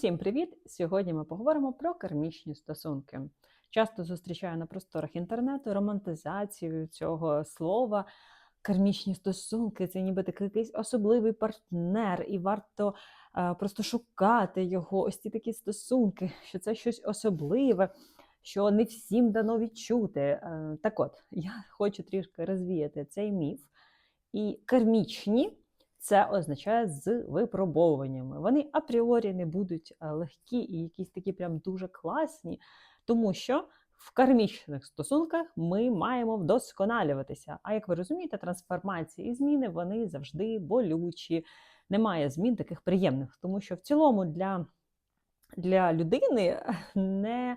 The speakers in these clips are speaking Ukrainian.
Всім привіт! Сьогодні ми поговоримо про кармічні стосунки. Часто зустрічаю на просторах інтернету романтизацію цього слова. Кармічні стосунки це ніби такий якийсь особливий партнер, і варто е, просто шукати його. Ось ці такі стосунки, що це щось особливе, що не всім дано відчути. Е, так от, я хочу трішки розвіяти цей міф. І кармічні це означає з випробовуваннями. Вони апріорі не будуть е, легкі і якісь такі прям дуже класні, тому що в кармічних стосунках ми маємо вдосконалюватися. А як ви розумієте, трансформації і зміни вони завжди болючі. Немає змін таких приємних, тому що в цілому для, для людини не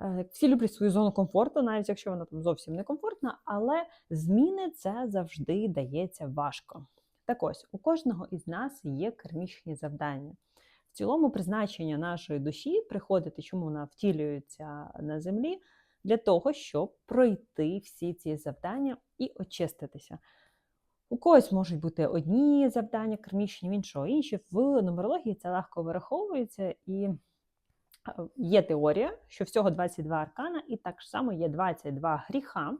е, всі люблять свою зону комфорту, навіть якщо вона там зовсім не комфортна, але зміни це завжди дається важко. Так ось, у кожного із нас є кармічні завдання. В цілому, призначення нашої душі приходити, чому вона втілюється на землі, для того, щоб пройти всі ці завдання і очиститися. У когось можуть бути одні завдання кармічні, в іншого інші. В нумерології це легко вираховується, і е, є теорія, що всього 22 аркана, і так само є 22 гріха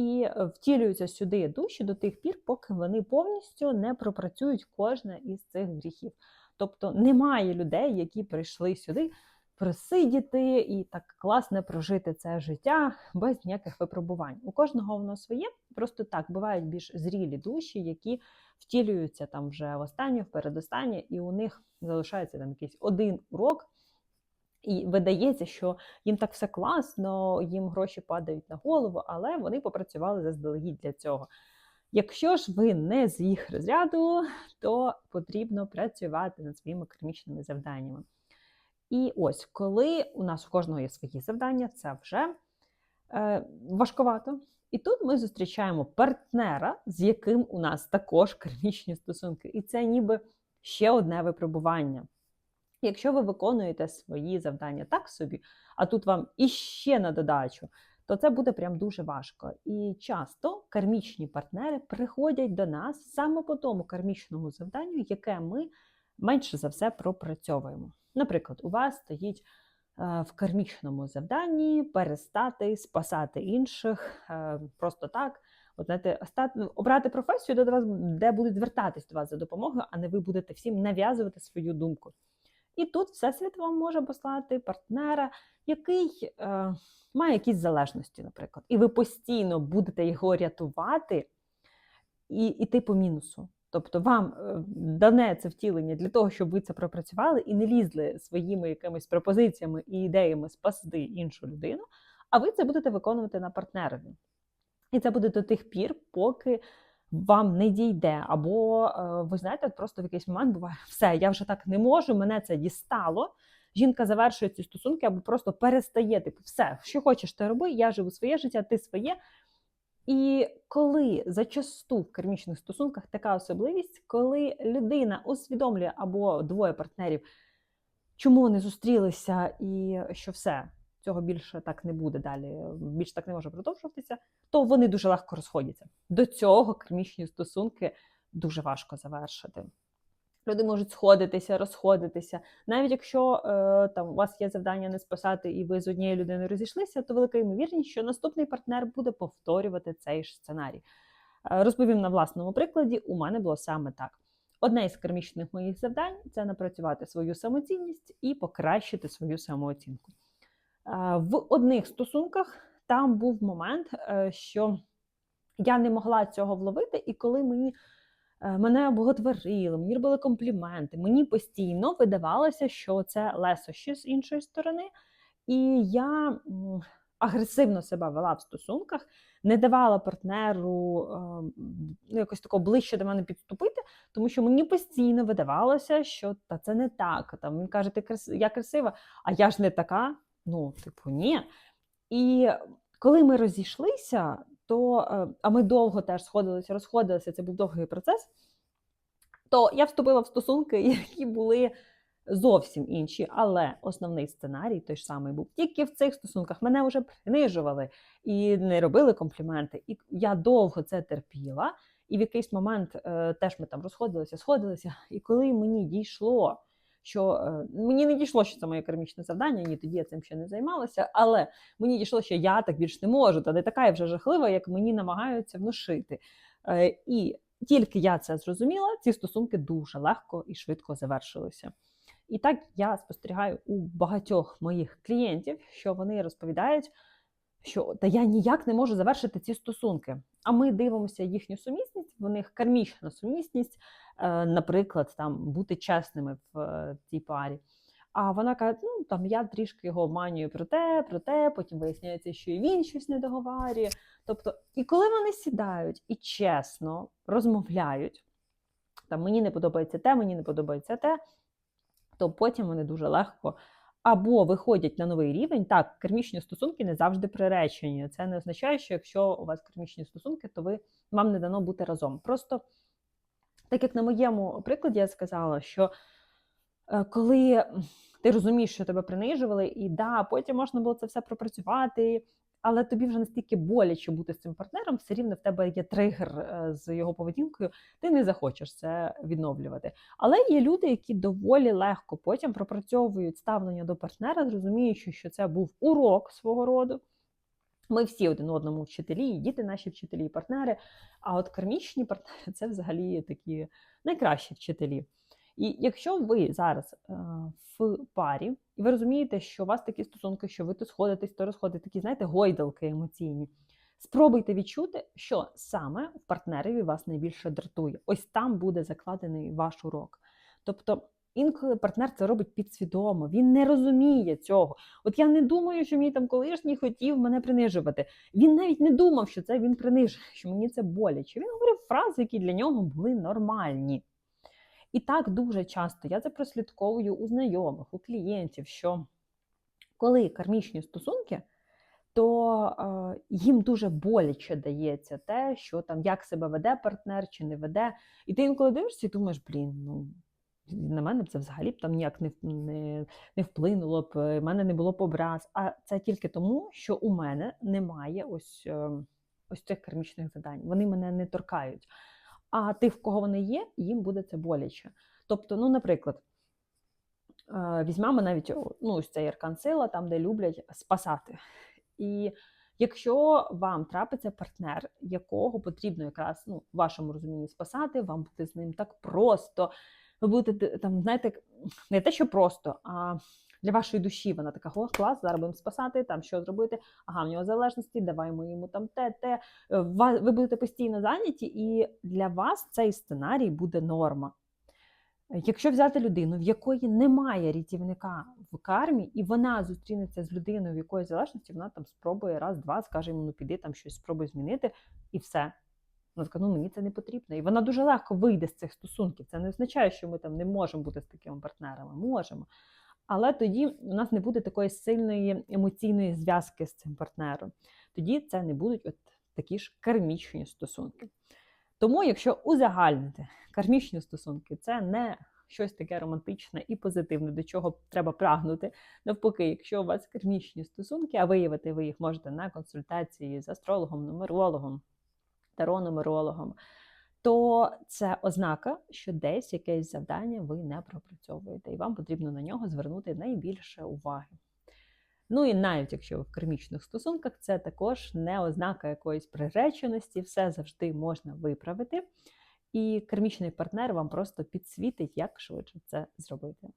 і втілюються сюди душі до тих пір, поки вони повністю не пропрацюють кожне із цих гріхів. Тобто немає людей, які прийшли сюди просидіти і так класно прожити це життя без ніяких випробувань. У кожного воно своє, просто так бувають більш зрілі душі, які втілюються там вже в останнє, в передостаннє, і у них залишається там якийсь один урок. І видається, що їм так все класно, їм гроші падають на голову, але вони попрацювали заздалегідь для цього. Якщо ж ви не з їх розряду, то потрібно працювати над своїми кармічними завданнями. І ось, коли у нас у кожного є свої завдання, це вже е, важковато. І тут ми зустрічаємо партнера, з яким у нас також кармічні стосунки. І це ніби ще одне випробування. Якщо ви виконуєте свої завдання так собі, а тут вам іще на додачу, то це буде прям дуже важко. І часто кармічні партнери приходять до нас саме по тому кармічному завданню, яке ми менше за все пропрацьовуємо. Наприклад, у вас стоїть е, в кармічному завданні перестати спасати інших е, просто так. От, знаєте, обрати професію, де, до вас, де будуть звертатись до вас за допомогою, а не ви будете всім нав'язувати свою думку. І тут Всесвіт вам може послати партнера, який е, має якісь залежності, наприклад. І ви постійно будете його рятувати і йти по мінусу. Тобто вам е, дане це втілення для того, щоб ви це пропрацювали і не лізли своїми якимись пропозиціями і ідеями спасти іншу людину, а ви це будете виконувати на партнерові. І це буде до тих пір, поки вам не дійде, або е, ви знаєте, просто в якийсь момент буває все, я вже так не можу, мене це дістало. Жінка завершує ці стосунки або просто перестає, типу, все, що хочеш, ти роби, я живу своє життя, ти своє. І коли зачасту в кармічних стосунках така особливість, коли людина усвідомлює або двоє партнерів, чому вони зустрілися, і що все, цього більше так не буде далі, більше так не може продовжуватися, то вони дуже легко розходяться. До цього кармічні стосунки дуже важко завершити. Люди можуть сходитися, розходитися. Навіть якщо е, там у вас є завдання не спасати, і ви з однією людиною розійшлися, то велика ймовірність, що наступний партнер буде повторювати цей ж сценарій. Е, розповім на власному прикладі, у мене було саме так. Одне із кармічних моїх завдань це напрацювати свою самоцінність і покращити свою самооцінку. В одних стосунках там був момент, е, що я не могла цього вловити, і коли мені е, мене боготворили, мені робили компліменти, мені постійно видавалося, що це лесощі з іншої сторони, і я агресивно себе вела в стосунках, не давала партнеру ну, якось тако ближче до мене підступити, тому що мені постійно видавалося, що та це не так. Там Він каже, ти крас... я красива, а я ж не така. Ну, типу, ні. І коли ми розійшлися, то е, а ми довго теж сходилися, розходилися, це був довгий процес. То я вступила в стосунки, які були зовсім інші, але основний сценарій той ж самий був. Тільки в цих стосунках мене вже принижували і не робили компліменти. І я довго це терпіла. І в якийсь момент е, теж ми там розходилися, сходилися. І коли мені дійшло, що е, мені не дійшло, що це моє кармічне завдання, ні, тоді я цим ще не займалася, але мені дійшло, що я так більш не можу, та не така я вже жахлива, як мені намагаються внушити. Е, і тільки я це зрозуміла, ці стосунки дуже легко і швидко завершилися. І так я спостерігаю у багатьох моїх клієнтів, що вони розповідають, що та я ніяк не можу завершити ці стосунки. А ми дивимося їхню сумісність, в них кармічна сумісність, е, наприклад, там бути чесними в е, цій парі. А вона каже: ну там я трішки його обманюю про те, про те, потім виясняється, що і він щось не договарює. Тобто, і коли вони сідають і чесно розмовляють, там мені не подобається те, мені не подобається те, то потім вони дуже легко або виходять на новий рівень. Так, кермічні стосунки не завжди приречені. Це не означає, що якщо у вас кермічні стосунки, то ви вам не дано бути разом. Просто так як на моєму прикладі я сказала, що е, коли ти розумієш, що тебе принижували, і да, потім можна було це все пропрацювати. Але тобі вже настільки боляче бути з цим партнером, все рівно в тебе є тригер е, з його поведінкою, ти не захочеш це відновлювати. Але є люди, які доволі легко потім пропрацьовують ставлення до партнера, зрозуміючи, що це був урок свого роду. Ми всі один одному вчителі, і діти наші вчителі, і партнери. А от кармічні партнери це взагалі такі найкращі вчителі. І якщо ви зараз е, в парі, і ви розумієте, що у вас такі стосунки, що ви то сходитесь, то розходите, такі, знаєте, гойдалки емоційні. Спробуйте відчути, що саме в партнерові вас найбільше дратує. Ось там буде закладений ваш урок. Тобто, інколи партнер це робить підсвідомо, він не розуміє цього. От я не думаю, що мій там колишній хотів мене принижувати. Він навіть не думав, що це він принижує, що мені це боляче. Він говорив фрази, які для нього були нормальні. І так дуже часто я це прослідковую у знайомих, у клієнтів, що коли кармічні стосунки, то е, їм дуже боляче дається те, що там як себе веде партнер чи не веде. І ти інколи дивишся і думаєш, блін, ну на мене б це взагалі б там ніяк не, не, не вплинуло б, в мене не було б образ. А це тільки тому, що у мене немає ось, е, ось цих кармічних завдань. Вони мене не торкають. А тих, в кого вони є, їм буде це боляче. Тобто, ну, наприклад, е, візьмемо навіть ну, ось цей аркан сила, там, де люблять спасати. І якщо вам трапиться партнер, якого потрібно якраз ну, в вашому розумінні спасати, вам буде з ним так просто. Ви будете там, знаєте, не те, що просто, а для вашої душі вона така, о, клас, зараз будемо спасати, там що зробити, ага, в нього залежності, даваймо йому там те, те. Е, ви будете постійно зайняті, і для вас цей сценарій буде норма. Якщо взяти людину, в якої немає рятівника в кармі, і вона зустрінеться з людиною, в якої залежності, вона там спробує раз-два, скаже йому, ну піди там щось спробуй змінити, і все. Вона скаже, ну мені це не потрібно. І вона дуже легко вийде з цих стосунків. Це не означає, що ми там не можемо бути з такими партнерами. Можемо. Але тоді у нас не буде такої сильної емоційної зв'язки з цим партнером. Тоді це не будуть от такі ж кармічні стосунки. Тому, якщо узагальнити кармічні стосунки, це не щось таке романтичне і позитивне, до чого треба прагнути. Навпаки, якщо у вас кармічні стосунки, а виявити ви їх можете на консультації з астрологом, нумерологом, таро-нумерологом, то це ознака, що десь якесь завдання ви не пропрацьовуєте, і вам потрібно на нього звернути найбільше уваги. Ну і навіть якщо ви в кермічних стосунках, це також не ознака якоїсь приреченості, все завжди можна виправити. І кермічний партнер вам просто підсвітить, як швидше це зробити.